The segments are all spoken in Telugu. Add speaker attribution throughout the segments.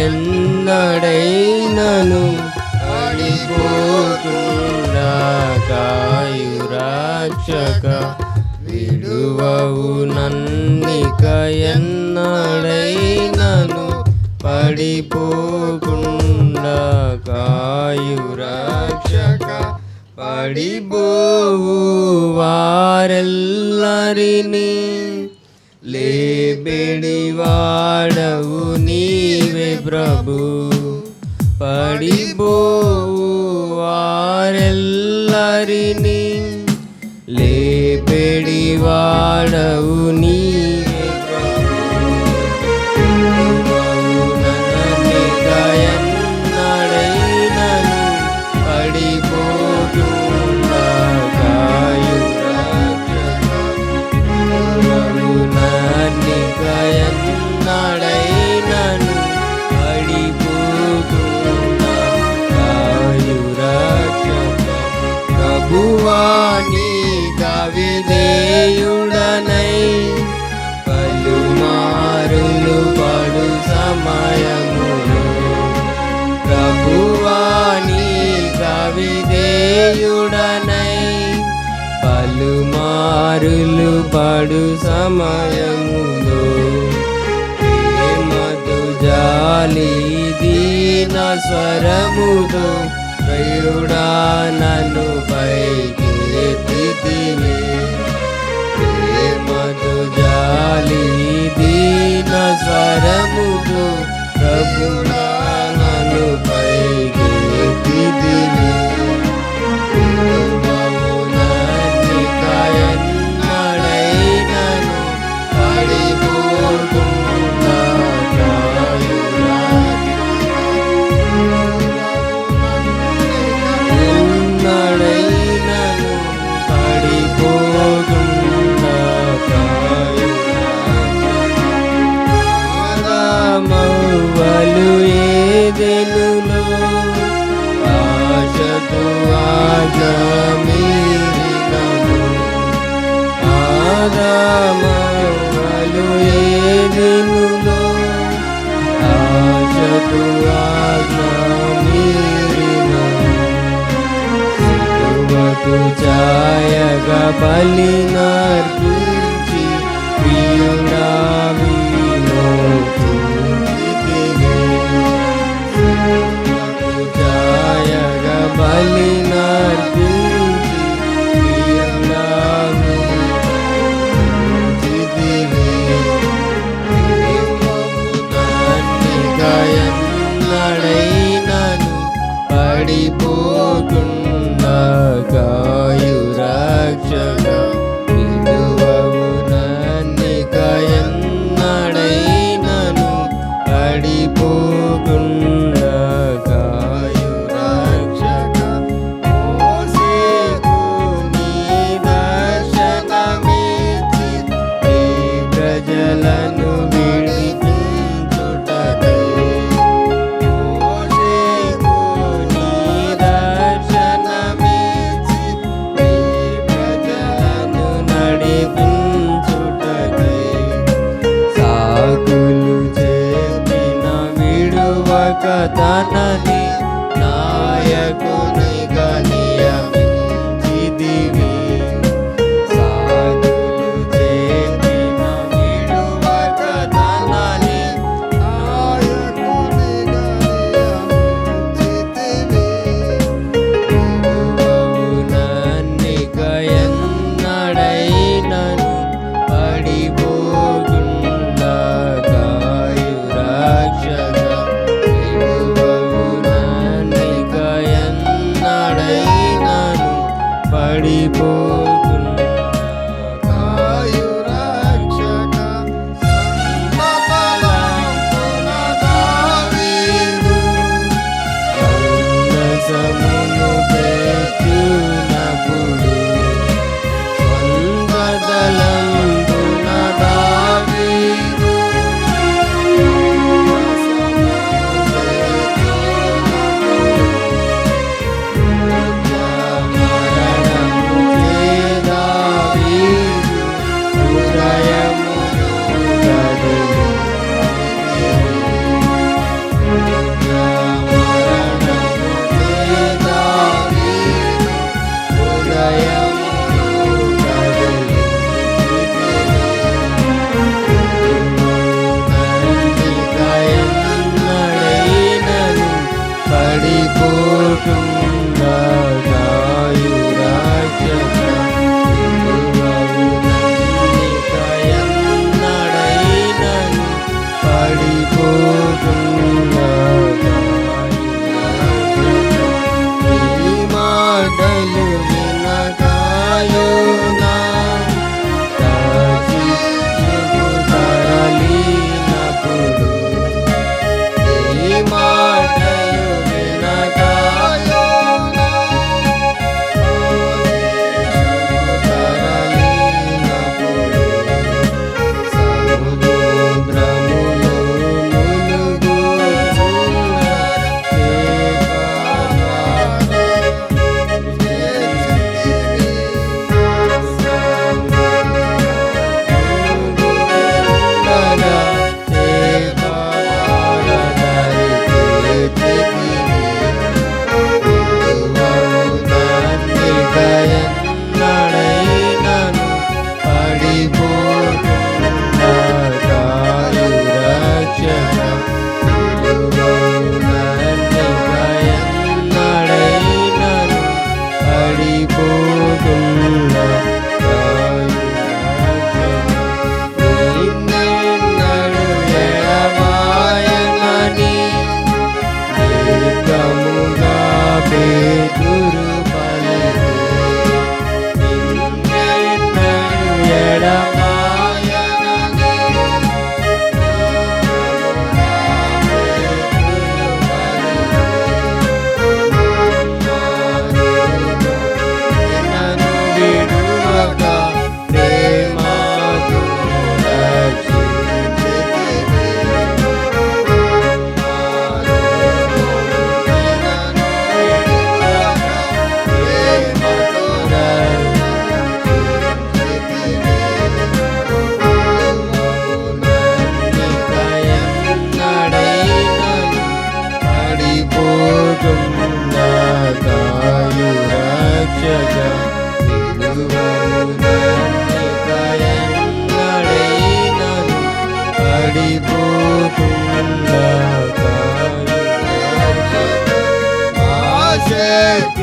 Speaker 1: ఎన్నడైనను అడిపోతుండా కాయురాక్షక విడువవు నన్నిక ఎన్నడైనను పడిపోకుండా కాయురాక్షక పడిపోవు వారెల్లరినీ లేబెడివాడవు నీ ప్రభు పడిపోవు వారెల్లరిని లేపెడి వాడవు నీ పలుమారులు పాడు సమయములు ప్రేమతో జాలి దీన స్వరముతో ప్రియుడా నన్ను పైకి ఎత్తితివి. ప్రేమతో జాలి దీన స్వరముతో ప్రభుడా నన్ను పైకి ఎత్తితివి. ಸಿಗುವಾಗ ನೀರಿನ ಸಿಗುವುದು ಜಾಯಗ ಬಲಿನ ರುಚಿ ಪ್ರಿಯುಡಾಮಿ कदनन పడిపో welcome. Yeah.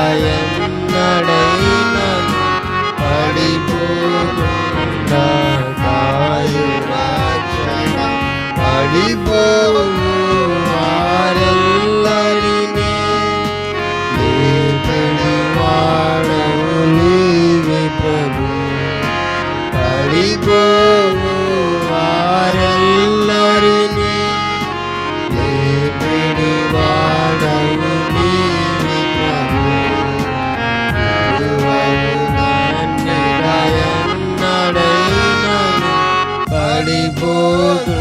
Speaker 1: పడిపోకుండా পড়িব